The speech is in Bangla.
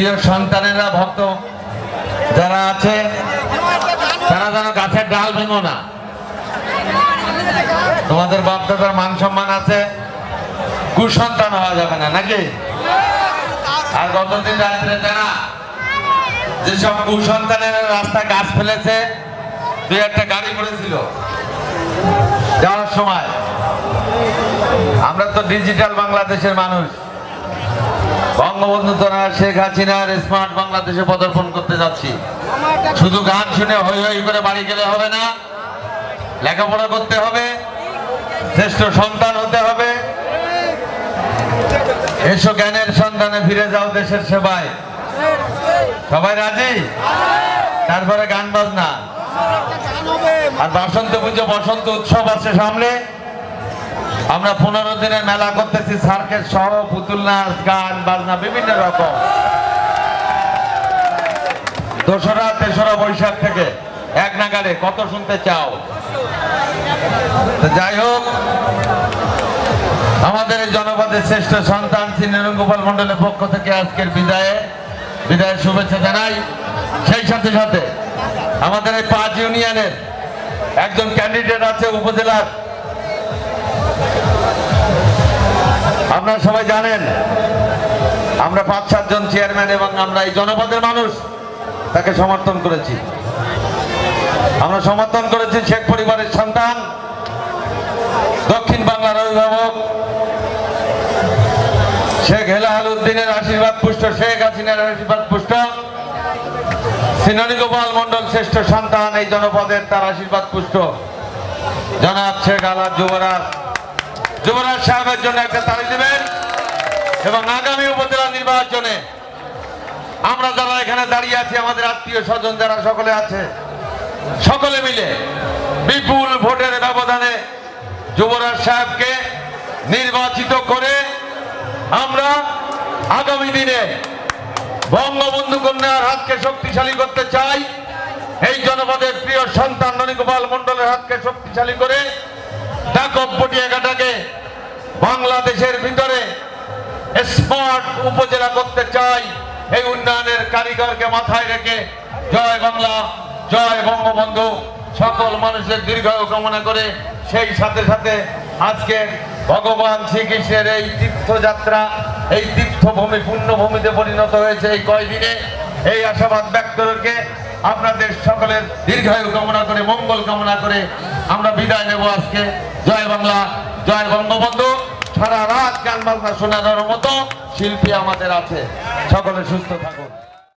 প্রিয় সন্তানেরা, ভক্ত যারা আছে, তারা যেন গাছের ডাল ভেঙো না। তোমাদের বাপদাদার মান সম্মান আছে, কুসন্তান হওয়া যাবে না, নাকি? আর গতদিন রাত্রে যারা যেসব কুসন্তানের রাস্তায় গাছ ফেলেছে দুই একটা গাড়ি পড়েছিল যাওয়ার সময়। আমরা তো ডিজিটাল বাংলাদেশের মানুষ। বঙ্গবন্ধু তোরা শেখ হাসিনার স্মার্ট বাংলাদেশে পদার্পণ করতে যাচ্ছি। শুধু গান শুনে হই হই করে বাড়ি গেলে হবে না, লেখাপড়া করতে হবে, শ্রেষ্ঠ সন্তান হতে হবে। এসো জ্ঞানের সন্তানে ফিরে যাও দেশের সেবায়। সবাই রাজি? তারপরে গান বাজনা। আর বসন্ত পুজো, বসন্ত উৎসব আছে সামনে। আমরা পনেরো দিনের মেলা করতেছি সার্কের সহ পুতুল নাচ, গান, বাজনা, বিভিন্ন রকম। দোসরা, তেসরা বৈশাখ থেকে এক নাগারে কত শুনতে চাও? যাই হোক, আমাদের জনপদের শ্রেষ্ঠ সন্তান শ্রী নিরঙ্গোপাল মন্ডলের পক্ষ থেকে আজকের বিদায়ে, বিদায়ের শুভেচ্ছা জানাই। সেই সাথে সাথে আমাদের এই পাঁচ ইউনিয়নের একজন ক্যান্ডিডেট আছে উপজেলার আপনারা সবাই জানেন, আমরা পাঁচ সাতজন চেয়ারম্যান এবং আমরা এই জনপদের মানুষ, তাকে সমর্থন করেছি। আমরা সমর্থন করেছি শেখ পরিবারের সন্তান, দক্ষিণ বাংলার অভিভাবক, শেখ হেলাহাল উদ্দিনের আশীর্বাদ পুষ্ট, শেখ হাসিনার আশীর্বাদ পুষ্ট, সিনানি মন্ডল শ্রেষ্ঠ সন্তান, এই জনপদের তার আশীর্বাদ পুষ্ট। জনাব শেখ আলাদ যুবরাজ যুবরাজ সাহেবের জন্য একটা তালি দেবেন এবং আগামী উপজেলা নির্বাচনে আমরা যারা এখানে দাঁড়িয়ে আছি, আমাদের আত্মীয় স্বজন যারা সকলে আছে, সকলে মিলে বিপুল ভোটের ব্যবধানে যুবরাজ সাহেবকে নির্বাচিত করে আমরা আগামী দিনে বঙ্গবন্ধু কন্যার হাতকে শক্তিশালী করতে চাই। এই জনপদের প্রিয় সন্তান ননীগোপাল মন্ডলের হাতকে শক্তিশালী করে ডাকব পটিয়াঘাটাকে বাংলাদেশের ভিতরে স্মার্ট উপজেলা করতে চাই। এই উন্নয়নের কারিগরকে মাথায় রেখে জয় বাংলা, জয় বঙ্গবন্ধু। সকল মানুষের দীর্ঘায়ু কামনা করে সেই সাথে সাথে আজকে ভগবান শ্রীকৃষ্ণের এই তীর্থযাত্রা, এই তীর্থভূমি, পুণ্যভূমিতে পরিণত হয়েছে এই কয়দিনে। এই আশাবাদ ব্যক্ত রেখে আপনাদের সকলের দীর্ঘায়ু কামনা করে, মঙ্গল কামনা করে আমরা বিদায় নেব আজকে। জয় বাংলা, জয় বঙ্গবন্ধু। সারা রাত গান বাজনা শোনানোর মতো শিল্পী আমাদের আছে। সকলে সুস্থ থাকুন।